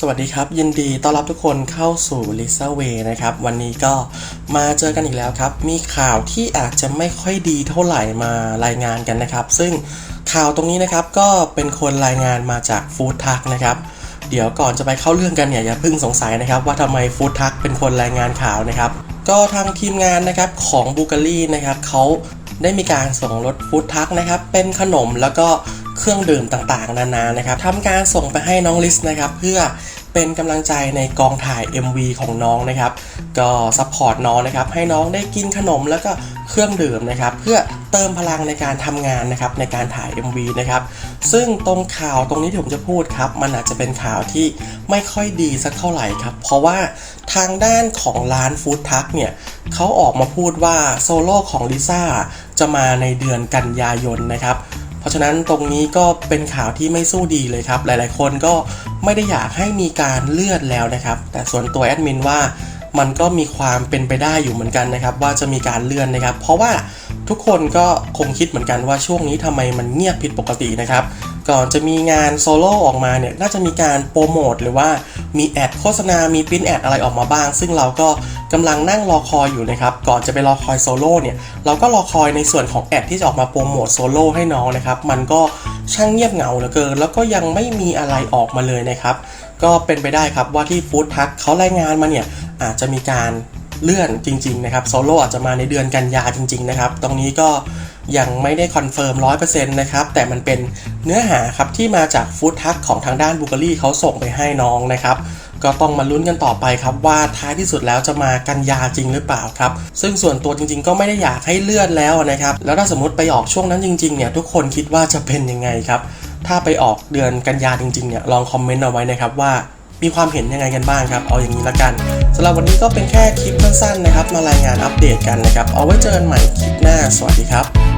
สวัสดีครับ ยินดีต้อนรับทุกคนเข้าสู่ Lisa Way นะครับ วันนี้ก็มาเจอกันอีกแล้วครับ มีข่าวที่อาจจะไม่ค่อยดีเท่าไหร่มารายงานกันนะครับ ซึ่งข่าวตรงนี้นะครับก็เป็นคนรายงานมาจากฟู้ดทักนะครับ เดี๋ยวก่อนจะไปเข้าเรื่องกันเนี่ยอย่าเพิ่งสงสัยนะครับ ว่าทำไมฟู้ดทักเป็นคนรายงานข่าวนะครับ ก็ทางทีมงานนะครับของบูการีนะครับเขาได้มีการส่งรถฟู้ดทักนะครับ เป็นขนมแล้วก็ เครื่องดื่มต่างๆ นานานะครับทำการส่งไปให้น้องลิสนะครับ เพื่อเป็นกำลังใจในกองถ่าย MV ของน้องนะครับ ก็ซัพพอร์ตน้องนะครับ ให้น้องได้กินขนมแล้วก็เครื่องดื่มนะครับ เพื่อเติมพลังในการทำงานนะครับในการถ่าย MV นะครับ ซึ่งตรงข่าวตรงนี้ที่ผมจะพูดครับ มันอาจจะเป็นข่าวที่ไม่ค่อยดีสักเท่าไหร่ครับ เพราะว่าทางด้านของร้านฟู้ดทักเนี่ยเขาออกมาพูดว่าโซโล่ของลิซ่าจะมาในเดือนกันยายนนะครับ เพราะฉะนั้นตรงนี้ก็เป็นข่าวที่ไม่สู้ดีเลยครับ หลายๆ คนก็ไม่ได้อยากให้มีการเลื่อนแล้วนะครับ แต่ส่วนตัวแอดมินว่ามันก็มีความเป็นไปได้อยู่เหมือนกันนะครับ ว่าจะมีการเลื่อนนะครับ เพราะว่าทุกคนก็คงคิดเหมือนกันว่าช่วงนี้ทำไมมันเงียบผิดปกตินะครับ ก่อนจะมีงานโซโล่ออกมาเนี่ยน่าจะมีการโปรโมทหรือว่ามีแอดโฆษณา มีปิ้นแอดอะไรออกมาบ้าง ซึ่งเราก็กำลังนั่งรอคอยอยู่นะครับ ก่อนจะไปรอคอยโซโล่เนี่ยเราก็รอคอยในส่วนของแอดที่จะออกมาโปรโมทโซโล่ให้น้องนะครับมันก็ช่างเงียบเหงาเหลือเกิน แล้วก็ยังไม่มีอะไรออกมาเลยนะครับ ก็เป็นไปได้ครับว่าที่ฟู้ดทักเขารายงานมาเนี่ยอาจจะมีการเลื่อนจริง ๆ นะครับโซโล่อาจจะมาในเดือนกันยาจริง ๆ นะครับ ตรงนี้ก็ ยังไม่ได้คอนเฟิร์ม100%นต์นะครับ แต่มันเป็นเนื้อหาครับที่มาจากฟู้ดทักของทางด้านบูการีเขาส่งไปให้น้องนะครับ ก็ต้องมาลุ้นกันต่อไปครับ ว่าท้ายที่สุดแล้วจะมากันยาจริงหรือเปล่าครับ ซึ่งส่วนตัวจริง ๆ ก็ไม่ได้อยากให้เลื่อนแล้วนะครับ แล้วถ้าสมมติไปออกช่วงนั้นจริงๆเนี่ยทุกคนคิดว่าจะเป็นยังไงครับ ถ้าไปออกเดือนกันยาจริงๆเนี่ยลองคอมเมนต์เอาไว้นะครับว่ามีความเห็นยังไงกันบ้างครับ เอาอย่างนี้ละกันสำหรับวันนี้ก็เป็นแค่คลิปสั้นๆนะครับ มารายงานอัปเดตกันนะครับ เอาไว้เจอกันใหม่คลิปหน้า สวัสดีครับ